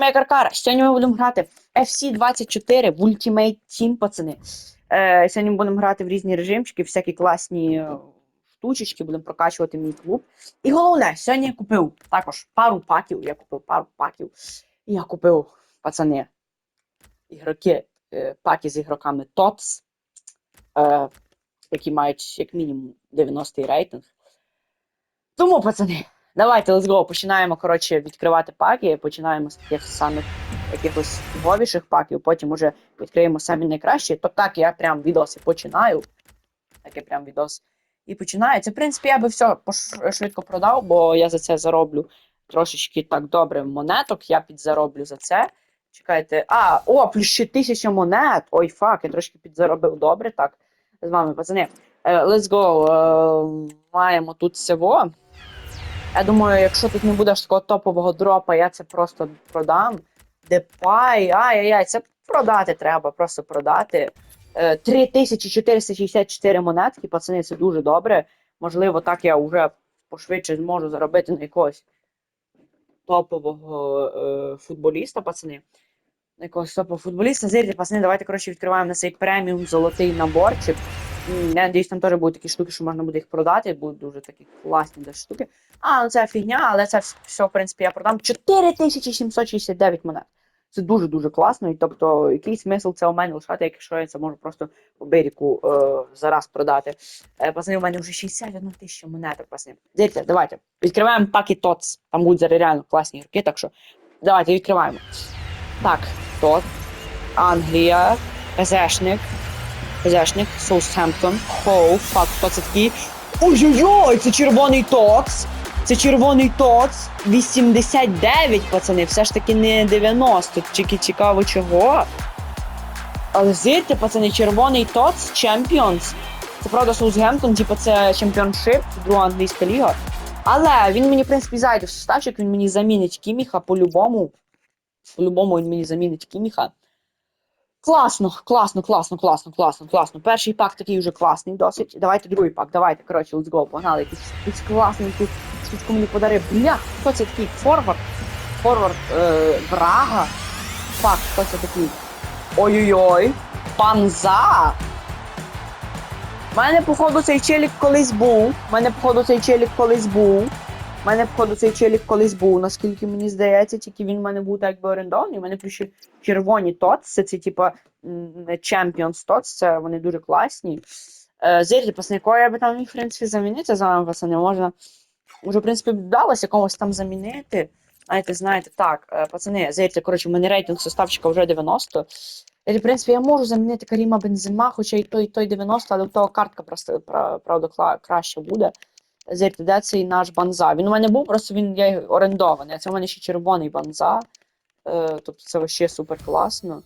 Каркара, сьогодні ми будемо грати в FC24 в Ultimate Team, пацани. Е, сьогодні ми будемо грати в різні режимчики, всякі класні е, штучечки, будемо прокачувати мій клуб. І головне, сьогодні я купив також пару паків. Я купив пару паків. Я купив, пацани, ігроки, е, паки з ігроками TOTS, е, які мають як мінімум 90-й рейтинг. Тому, пацани, Давайте, let's go. Починаємо, коротше, відкривати паки. Починаємо з таких самих якихось фіговіших паків, потім уже відкриємо самі найкращі. То так я прям відос і починаю. Так я прям відос і починаю. Це, в принципі, я би все швидко продав, бо я за це зароблю трошечки так добре монеток. Я підзароблю за це. Чекайте. А, о, плюс ще тисяча монет. Ой, фак, я трошки підзаробив добре. Так, з вами, пацани. Е, let's go. Е, маємо тут всього. Я думаю, якщо тут не буде такого топового дропа, я це просто продам. Депай, ай-яй-яй, це продати треба, просто продати. Е, 3464 монетки, пацани, це дуже добре. Можливо, так я вже пошвидше зможу заробити на якогось топового е, футболіста, пацани. На якогось топового футболіста. Зирте, пацани, давайте, коротше, відкриваємо на цей преміум золотий наборчик. Я надіюсь, там теж будуть такі штуки, що можна буде їх продати, будуть дуже такі класні дуже штуки. А, ну це фігня, але це все, в принципі, я продам 4769 монет. Це дуже-дуже класно, і тобто, який смисл це у мене лишати, якщо я це можу просто по берегу е, зараз продати. Е, пацани, у мене вже 61 тисяча монеток, пацани. Дивіться, давайте. Відкриваємо паки ТОЦ. Там будуть зараз реально класні гірки, так що давайте відкриваємо. Так, ТОЦ, Англія, ПЗшник, ПЗшник, Соутгемптон, Хоу, фак, хто? Ой-ой-ой, це червоний ТОЦ! Це червоний ТОЦ 89, пацани, все ж таки не 90. Тільки цікаво чого. Але зирте, пацани, червоний ТОЦ Champions. Це правда Соутгемптон, типу це чемпіоншип, друга англійська ліга. Але він мені, в принципі, зайде в составчик, він мені замінить Кіміха по-любому. По-любому він мені замінить Кіміха. Класно, класно, класно, класно, класно, класно. Перший пак такий вже класний досить. Давайте другий пак, давайте, коротше, let's go, погнали. Якийсь, класний, якусь штучку мені подарив. Бля, хто це такий? Форвард? Форвард е, Брага? Фак, хто це такий? Ой-ой-ой. Панза! У мене, походу, цей челік колись був. У мене, походу, цей челік колись був. У мене, походу, цей челік колись був, наскільки мені здається, тільки він в мене був так би орендований. У мене плюс червоні ТОЦ, це, це типа Champions ТОЦ, це вони дуже класні. Е, Зірі, якого я би там міг, в принципі, замінити з вами, пацани, можна. Уже, в принципі, вдалося комусь там замінити. Знаєте, знаєте, так, е, пацани, зірте, коротше, у мене рейтинг составчика вже 90. І, в принципі, я можу замінити Каріма Бензима, хоча і той, і той 90, але у того картка просто, правда, краще буде. Зірте, де цей наш банза? Він у мене був, просто він я орендований, це у мене ще червоний банза. Е, тобто це вообще супер класно.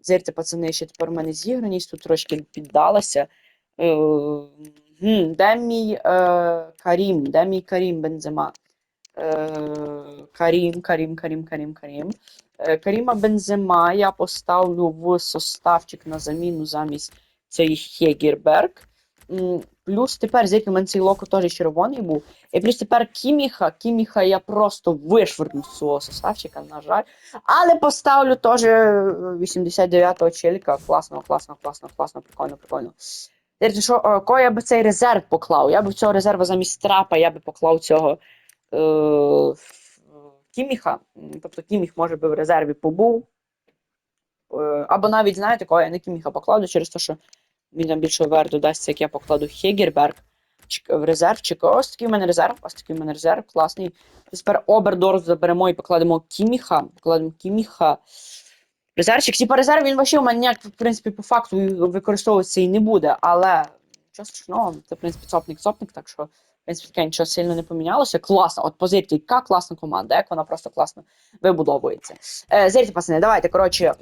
Зірте, пацани, ще тепер у мене зіграність тут трошки піддалася. Е, гм, де мій е, Карім? Де мій Карім Бензима? Е, Карім, Карім, Карім, Карім, Карім. Е, Каріма Бензима я поставлю в составчик на заміну замість цей Хегерберг. Плюс тепер, у мене цей локо теж червоний був. І плюс тепер Кіміха. Кіміха я просто вишверну з свого составчика, на жаль. Але поставлю теж 89-го челіка. Класно, класно, класно, класно, прикольно, прикольно. Дивіться, що, е, кого я би цей резерв поклав? Я б цього резерву замість трапа, я би поклав цього е, Кіміха. Тобто Кіміх, може би в резерві побув. Е, або навіть, знаєте, кого я не Кіміха покладу через те, що він там більше вер додасться, як я покладу Хегерберг в резервчик. Ось такий в мене резерв, ось такий в мене резерв, класний. Тепер Обердорф заберемо і покладемо Кіміха. Покладемо Кіміха. Резервчик, типа резерв, він вообще у мене ніяк, в принципі, по факту використовуватися і не буде, але нічого страшного, це, в принципі, цопник-цопник, так що, в принципі, таке нічого сильно не помінялося. Класно, от позирте, яка класна команда, як вона просто класно вибудовується. Е, Зирте, пацани, давайте, коротше,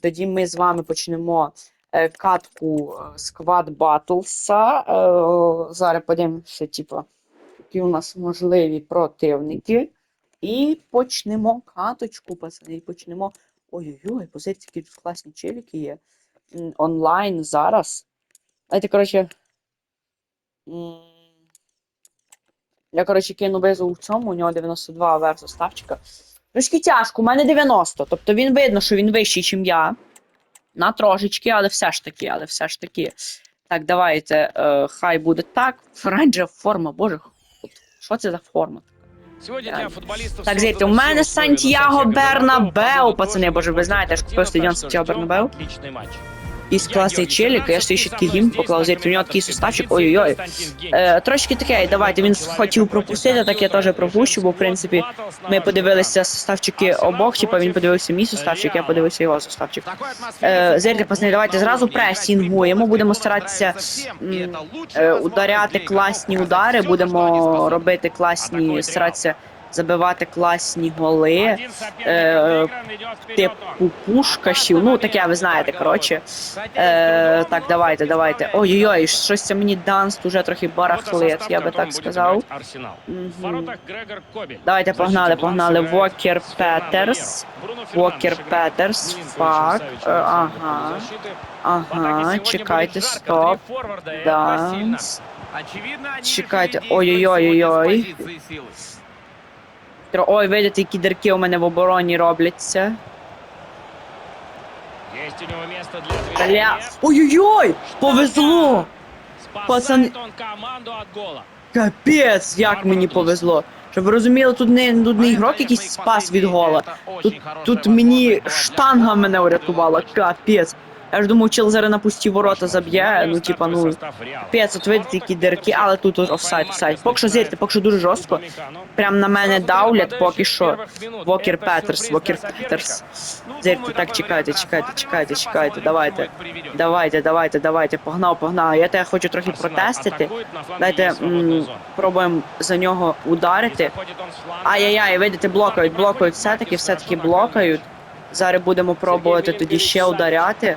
тоді ми з вами почнемо катку е, Squad Battles'а. Е, зараз подивимося, типу, які у нас можливі противники. І почнемо каточку, пацани, і почнемо. Ой-ой-ой, позиції, які тут класні челіки є. Онлайн зараз. Давайте, коротше. Я, коротше, кину безу в цьому, у нього 92 версу ставчика. Трошки тяжко, у мене 90. Тобто він видно, що він вищий, ніж я. На трошечки, але все ж таки, але все ж таки. Так, давайте, е, хай буде так. Франджа форма, боже. Що це за форма? Сьогодні для футболістів Так, звідти, у мене Сантьяго Бернабеу, пацани, боже, ви знаєте, що купив стадіон Сантьяго Бернабеу. Отличний матч. Із класний челік, я ще ще такий гімн поклав, звідти, у нього такий суставчик, ой-ой-ой. Е, трошки таке, давайте, він хотів пропустити, так я теж пропущу, бо в принципі ми подивилися суставчики обох, типа він подивився мій суставчик, я подивився його суставчик. Е, Зерте, пацани, давайте зразу пресінгуємо, будемо старатися м, е, ударяти класні удари, будемо робити класні, старатися забивати класні голи, е, типу пушкашів, ну таке ви знаєте, коротше. Е, так, давайте, давайте. Ой-ой-ой, щось це мені Данст уже трохи барахлит, я би так сказав. Мгм. Давайте погнали, погнали. Вокер Петерс. Вокер Петерс. Фак. Е, Ага. Ага, чекайте, стоп. Данс. Чекайте, ой-ой-ой-ой-ой. Тро- Ой, видите, які дірки у мене в обороні робляться. Есть у него место для движения. Ой-ой-ой! Повезло! Спасает он команду от гола. Капець, як мені повезло. Щоб ви розуміли, тут не, тут не ігрок якийсь спас від гола. Тут, тут мені штанга мене урятувала, капець. Я ж думав, чел зараз на пусті ворота заб'є, ну типа, ну. Капець, от видите, які дірки, але тут офсайд, офсайд. Поки що зірте, поки що дуже жорстко. Прям на мене давлять поки що. Вокер Петерс, Вокер Петерс. Зірте, так, чекайте, чекайте, чекайте, чекайте, давайте. Давайте, давайте, давайте, погнав, погнав. Я тебе хочу трохи протестити. Дайте м, пробуємо за нього ударити. Ай-яй-яй, видите, блокають, блокають, все-таки, все-таки блокають. Зараз будемо пробувати тоді ще ударяти.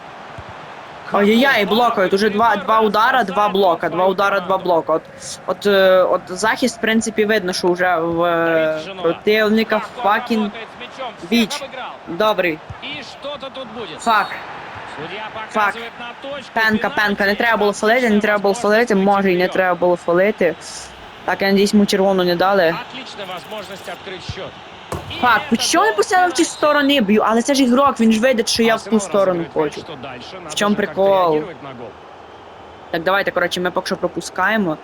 Ай-яй-яй, блокають. Уже два, два удара, два блока. Два удара, два блока. От, от, е, от захист, в принципі, видно, що вже в е, противника факін Біч. добрий. Фак. Фак. Пенка, пенка, не треба було фалити, не треба було фалити, може і не треба було фалити. Так, я надіюсь, ми червону не дали. Отличная возможность открыть счет. И Фак, это чого я гол. постійно в ті сторони б'ю? Але це ж ігрок, він ж видить, що я в ту Арсенал сторону разыгрывает хочу. мяч, что дальше? Надо чём же как-то прикол? реагировать на гол. Так, давайте, коротше, ми поки що пропускаємо.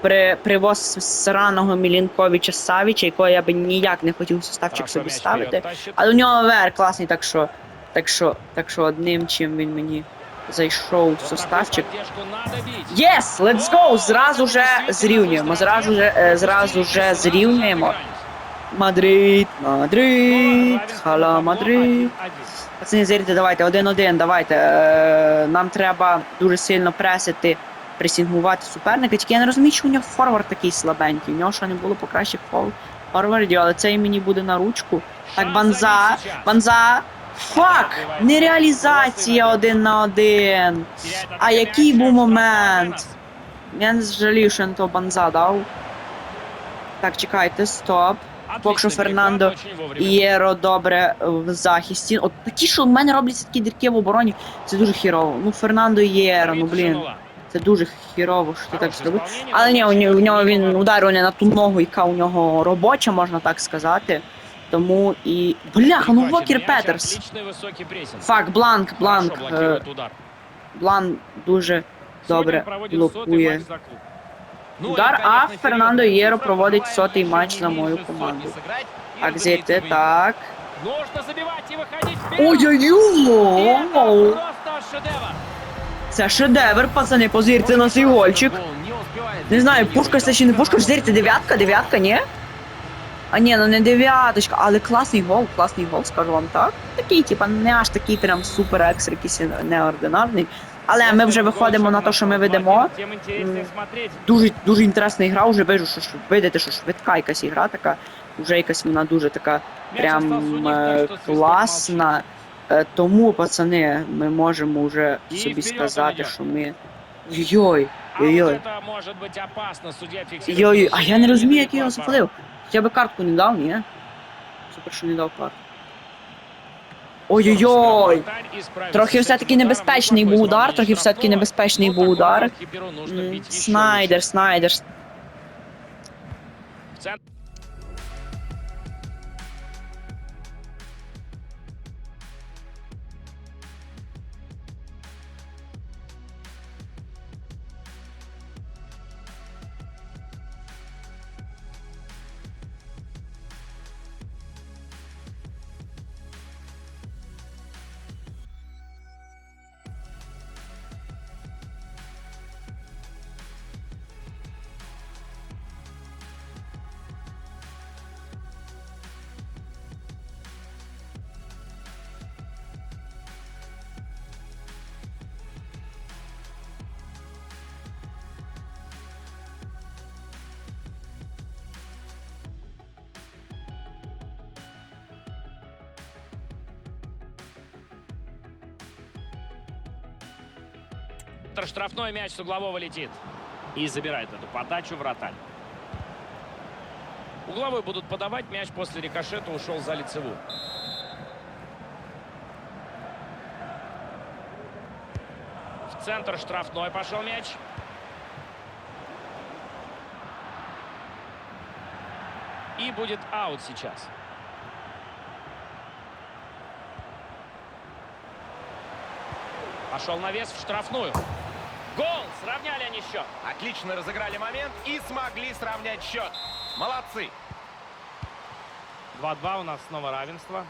При привоз сраного Мілінковича Савіча, якого я би ніяк не хотів составчик Хорошо, собі мяч ставити. вперед тащит. Але у нього вер класний, так що. Так що, так що одним чим він мені зайшов в Вот составчик. такую поддержку надо бить. Єс! Let's go! Зразу же зрівнюємо. Зразу же, е, зразу же зрівнюємо. Мадрид, Мадрид, хала Мадрид. Пацани, зірте, давайте, один-один, давайте. Е, нам треба дуже сильно пресити, пресінгувати суперника. Тільки я не розумію, що у нього форвард такий слабенький. У нього ще не було покращих форвардів, але цей мені буде на ручку. Так, банза, банза. Фак! Нереалізація один на один. А який був момент? Я не жалію, що я того банза дав. Так, чекайте, стоп. Поки що Фернандо Єро добре в захисті. От такі, що в мене робляться такі дірки в обороні, це дуже хірово. Ну, Фернандо Єро, ну блін, це дуже хірово, що ти так зробив. Але ні, у нього, він ударив не на ту ногу, яка у нього робоча, можна так сказати. Тому і. Бляха, ну Вокер Петерс. Фак, бланк, бланк. е, Бланк дуже добре блокує. Удар, а Фернандо Єро проводить сотий матч на мою команду. Так, звідти, так. Ой-ой-ой! Це шедевр, пацани, позирте на свій гольчик. Не знаю, пушка це чи не пушка, зірте, дев'ятка, дев'ятка, ні? А ні, ну не дев'яточка, але класний гол, класний гол, скажу вам так. Такий, типа, не аж такий прям супер екстра, якийсь неординарний. Але ми вже виходимо на те, що ми ведемо. Дуже дуже інтересна ігра, вже вижу, що видите, що швидка якась ігра така. Вже якась вона дуже така прям е, класна. Е, Тому, пацани, ми можемо вже собі сказати, що ми. Йой, йой. Йой, а я не розумію, як його запалив. Хоча б картку не дав, ні? Супер, що не дав картку. Ой-ой-ой! Трохи все-таки небезпечний був удар, трохи все-таки небезпечний був удар. Снайдер. Снайдер. Центр штрафной мяч с углового летит. И забирает эту подачу вратарь. Угловой будут подавать. Мяч после рикошета ушел за лицевую. В центр штрафной пошел мяч. И будет аут сейчас. Пошел навес в штрафную. Гол! Сравняли они счет. Отлично разыграли момент и смогли сравнять счет. Молодцы. 2-2 у нас снова равенство.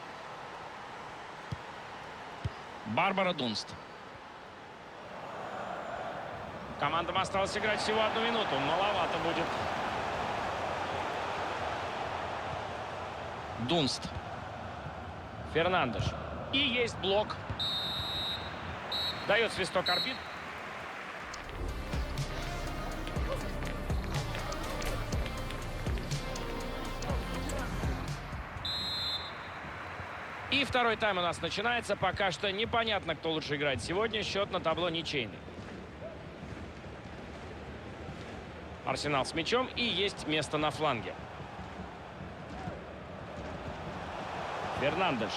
Барбара Дунст. Командам осталось играть всего одну минуту. Маловато будет. Дунст. Фернандеш. И есть блок. Дает свисток арбит. Второй тайм у нас начинается. Пока что непонятно, кто лучше играет сегодня. Счет на табло ничейный. Арсенал с мячом и есть место на фланге. Фернандеш.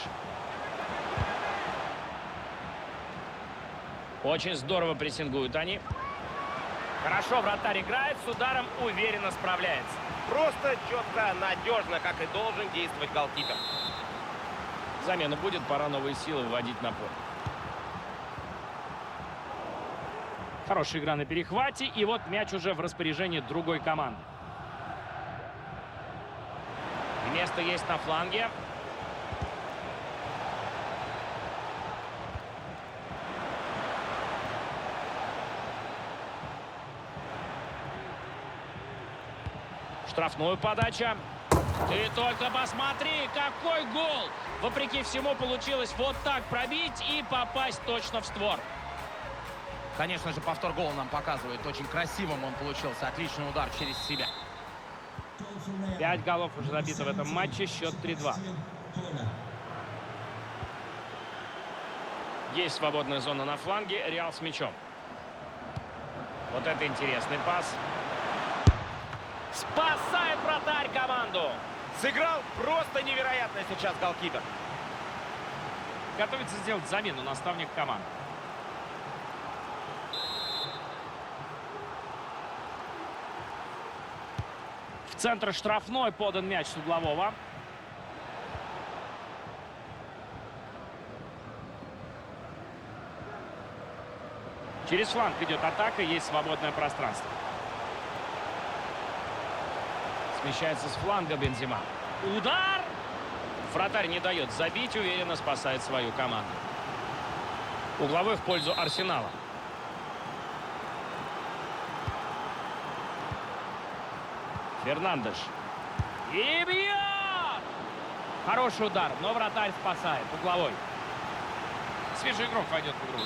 Очень здорово прессингуют они. Хорошо вратарь играет, с ударом уверенно справляется. Просто четко, надежно, как и должен действовать голкипер. Замена будет, пора новые силы вводить на поле. Хорошая игра на перехвате, и вот мяч уже в распоряжении другой команды. Место есть на фланге. Штрафную подача. Ты только посмотри, какой гол! Вопреки всему получилось вот так пробить и попасть точно в створ. Конечно же, повтор гола нам показывает. Очень красивым он получился. Отличный удар через себя. Пять голов уже забито в этом матче, счет 3-2. Есть свободная зона на фланге, Реал с мячом. Вот это интересный пас. Спасает вратарь команду. Сыграл просто невероятно сейчас голкипер. Готовится сделать замену наставник команды. В центр штрафной подан мяч с углового. Через фланг идет атака, есть свободное пространство. Смещается с фланга Бензима. Удар! Вратарь не дает забить, уверенно спасает свою команду. Угловой в пользу Арсенала. Фернандеш. И бьет! Хороший удар, но вратарь спасает. Угловой. Свежий игрок войдет в игру.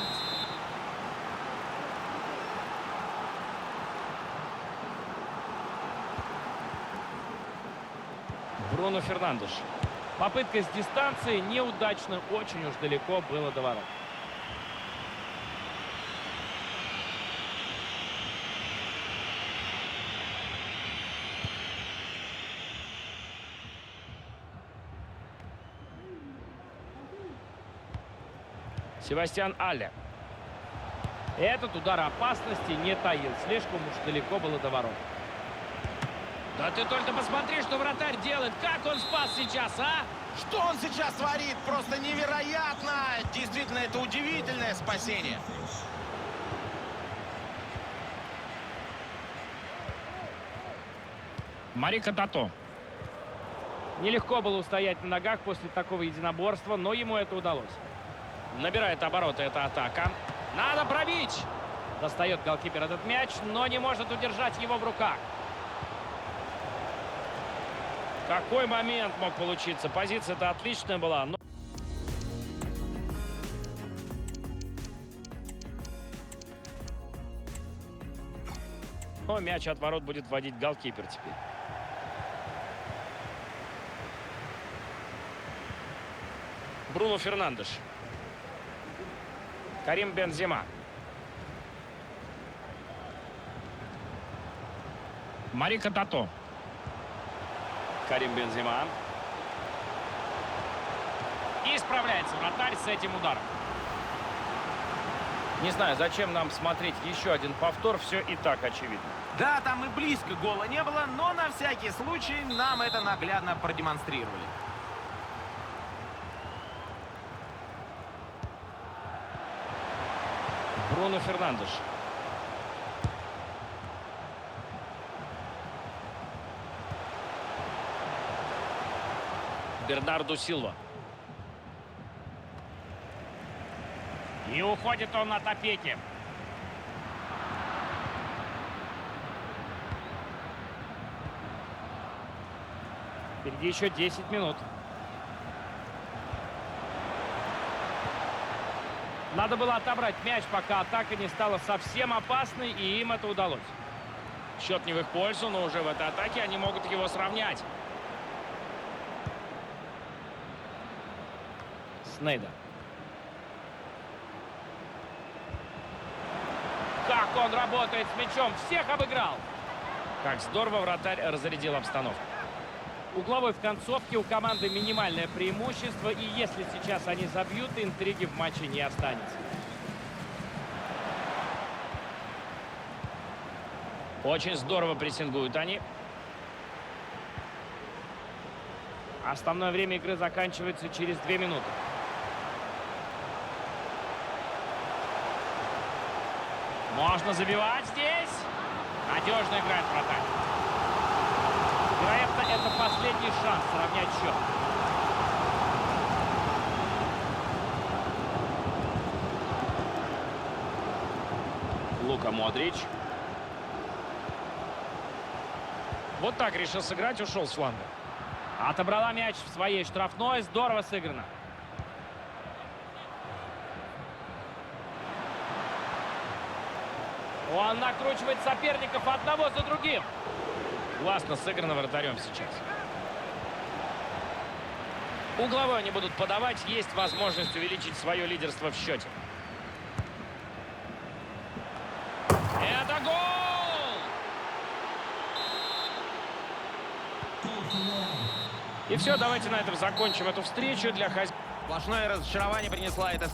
Бруно Фернандеш. Попытка с дистанции неудачно, очень уж далеко было до ворот. Себастьян Алле. Этот удар опасности не таил. Слишком уж далеко было до ворот. Да ты только посмотри, что вратарь делает. Как он спас сейчас, а? Что он сейчас творит? Просто невероятно! Действительно, это удивительное спасение. Марика Тато. Нелегко было устоять на ногах после такого единоборства, но ему это удалось. Набирает обороты эта атака. Надо пробить! Достает голкипер этот мяч, но не может удержать его в руках. Какой момент мог получиться? Позиция-то отличная была. Но... но мяч от ворот будет вводить голкипер теперь. Бруно Фернандеш. Карим Бензима. Марика Тато. Карим Бензима. И справляется вратарь с этим ударом. Не знаю, зачем нам смотреть еще один повтор, все и так очевидно. Да, там и близко гола не было, но на всякий случай нам это наглядно продемонстрировали. Бруно Фернандеш. Бернарду Силва. И уходит он от опеки. Впереди еще 10 минут. Надо было отобрать мяч, пока атака не стала совсем опасной, и им это удалось. Счет не в их пользу, но уже в этой атаке они могут его сравнять. Снейда. Как он работает с мячом! Всех обыграл! Как здорово вратарь разрядил обстановку. Угловой в концовке у команды минимальное преимущество, и если сейчас они забьют, интриги в матче не останется. Очень здорово прессингуют они. Основное время игры заканчивается через две минуты. Можно забивать здесь. Надежно играет вратарь. Вероятно, это последний шанс сравнять счет. Лука Модрич. Вот так решил сыграть, ушел с фланга. Отобрала мяч в своей штрафной. Здорово сыграно. Он накручивает соперников одного за другим. Классно сыграно вратарем сейчас. Угловой они будут подавать. Есть возможность увеличить свое лидерство в счете. Это гол! И все, давайте на этом закончим эту встречу для хозяина. Сплошное разочарование принесла эта